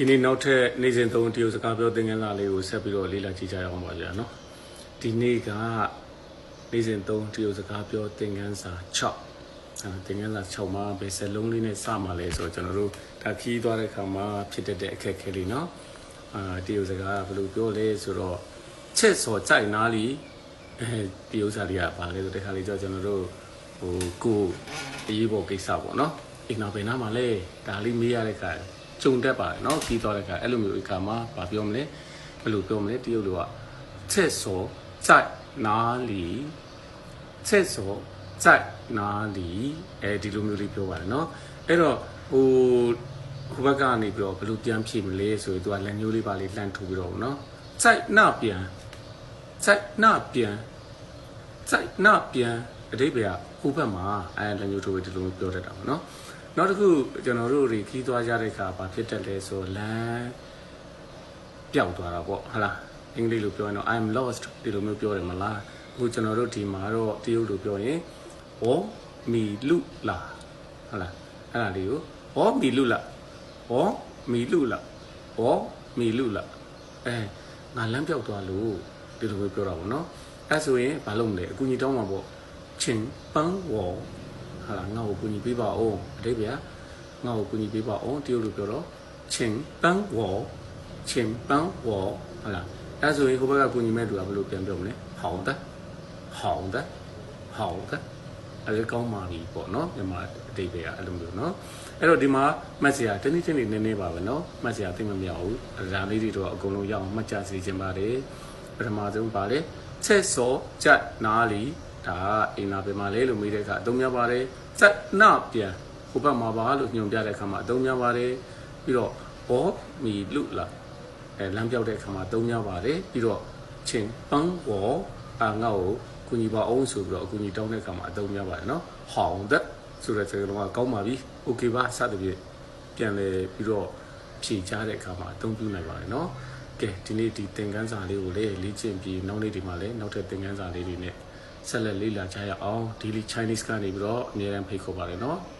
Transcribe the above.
ဒီနေ့နောက်ထပ်နေ့စဉ်သုံးတရုတ်စကားပြောသင်ခန်းစာလေးကိုဆက်ပြီးတော့လေ့လာကြည့်ကြရအောင်ပါဗျာနော်ဒီနေ့ကနေ့စဉ်သုံးတရုတ်စကားပြောသင်ခန်းစာ6အဲသင်ခန်းစာ6မှာဘယ်စက်လုံးလေးနဲ့စမှာလဲဆိုတော့ကျွန်တော်တို့ဒါခီးသွားတဲ့ခါမှာဖြစ်တတ်တဲ့အခက်အခဲလေးနော်အာတရုတ်စကားကဘယ်လိုပြောလဲဆိုတော့ချက်စော်ကြိုက်နားလီအဲဒီဥစ္စာတွေကဘာလဲဆိုတဲ့ခါလေးကြောကျွန်တော်တို့ဟိုကိုအရေးပေါ်ကိစ္စပေါ့နော်အိမ်နောက်ဘယ်နားမှာလဲဒါလေးမေးရတဲ့ခါ ကြုံတတ်ပါတယ်เนาะပြီးသွားတဲ့ခါအဲ့လိုမျိုးအခါမှာဗာပြောမလဲဘယ်လိုပြောမလဲတရုတ်လိုကချက်စောကြိုက်နားလီချက်စောကြိုက်နားလီအဲဒီလိုမျိုးလေးပြောပါတယ်เนาะအဲ့တော့ဟိုဟိုဘက်ကနေပြီးတော့ဘယ်လိုပြန်ဖြေမလဲဆိုရင်သူကလက်ညှိုးလေးပါလေးလှမ်းထူပြီးတော့เนาะကြိုက်နှပြန်ကြိုက်နှပြန်ကြိုက်နှပြန်အတိပ္ပယ်ကဟိုဘက်မှာအဲလက်ညှိုးထိုးပြီးဒီလိုမျိုးပြောတတ်တာပေါ့เนาะ နောက်တစ်ခုကျွန်တော်တို့တွေခီးသွားကြတဲ့အခါဘာဖြစ်တတ်လဲဆိုလမ်းပျောက်သွားတာပေါ့ဟုတ်လားအင်္ဂလိပ်လိုပြောရင်တော့ I'm lost ဒီလိုမျိုးပြောတယ်မလားအခုကျွန်တော်တို့ဒီမှာတော့တရုတ်လိုပြောရင်ဝေါမီလူလာဟုတ်လားအဲ့ဒါလေးကိုဝေါမီလူလာဝေါမီလူလာဝေါမီလူလာအဲငါလမ်းပျောက်သွားလို့ဒီလိုမျိုးပြောတာပေါ့နော်အဲ့ဆိုရင်ဘာလုပ်မလဲအကူကြီးတောင်းမှာပေါ့ချင်းပန်းဝေါ ဟာလာငါ့ကိုကူညီပေးပါအောင်အတိတ်ဗျာငါ့ကိုကူညီပေးပါအောင်တရုတ်လိုပြောတော့ချင်းပန်းဝေါ်ချင်းပန်းဝေါ်ဟာလာအဲဆိုရင်ဟိုဘက်ကကူညီမဲ့သူကဘယ်လိုပြန်ပြောမလဲဟောင်းတဲ့ဟောင်းတဲ့ဟောင်းတဲ့အဲကောင်းပါပြီပေါ့နော်မြန်မာအတိတ်ဗျာအဲ့လိုမျိုးနော်အဲ့တော့ဒီမှာမှတ်စရာတနည်းတနည်းနည်းနည်းပါပဲနော်မှတ်စရာသိမမရဘူးဒါလေးတွေတော့အကုန်လုံးရအောင်မှတ်ကြစီခြင်းပါတယ်ပထမဆုံးပါလေချက်စောကြက်နားလီ ဒါအိမ်နာပဲမှာလဲလို့မေးတဲ့အခါအသုံးများပါတယ်စက်နပြန်ဟိုဘက်မှာပါလို့ညွှန်ပြတဲ့အခါမှာအသုံးများပါတယ်ပြီးတော့ဘောမီလူလာအဲလမ်းပြောက်တဲ့အခါမှာအသုံးများပါတယ်ပြီးတော့ချင်းပန်းဝေါ်အာငါ့ကိုကုညီပါအောင်ဆိုပြီးတော့အကူညီတောင်းတဲ့အခါမှာအသုံးများပါတယ်နော်ဟောင်းသက်ဆိုတဲ့စကားလုံးကကောင်းပါပြီโอเคပါစသဖြင့်ပြန်လဲပြီးတော့ဖြေချတဲ့အခါမှာအသုံးပြုနိုင်ပါတယ်နော်ကဲဒီနေ့ဒီသင်ခန်းစာလေးကိုလည်းလေ့ကျင့်ပြီးနောက်နေ့ဒီမှာလည်းနောက်ထပ်သင်ခန်းစာလေးတွေနဲ့ ဆက်လက်လေ့လာကြရအောင် Daily Chinese ကနေပြီးတော့အမြဲတမ်းဖိတ်ခေါ်ပါတယ်နော်။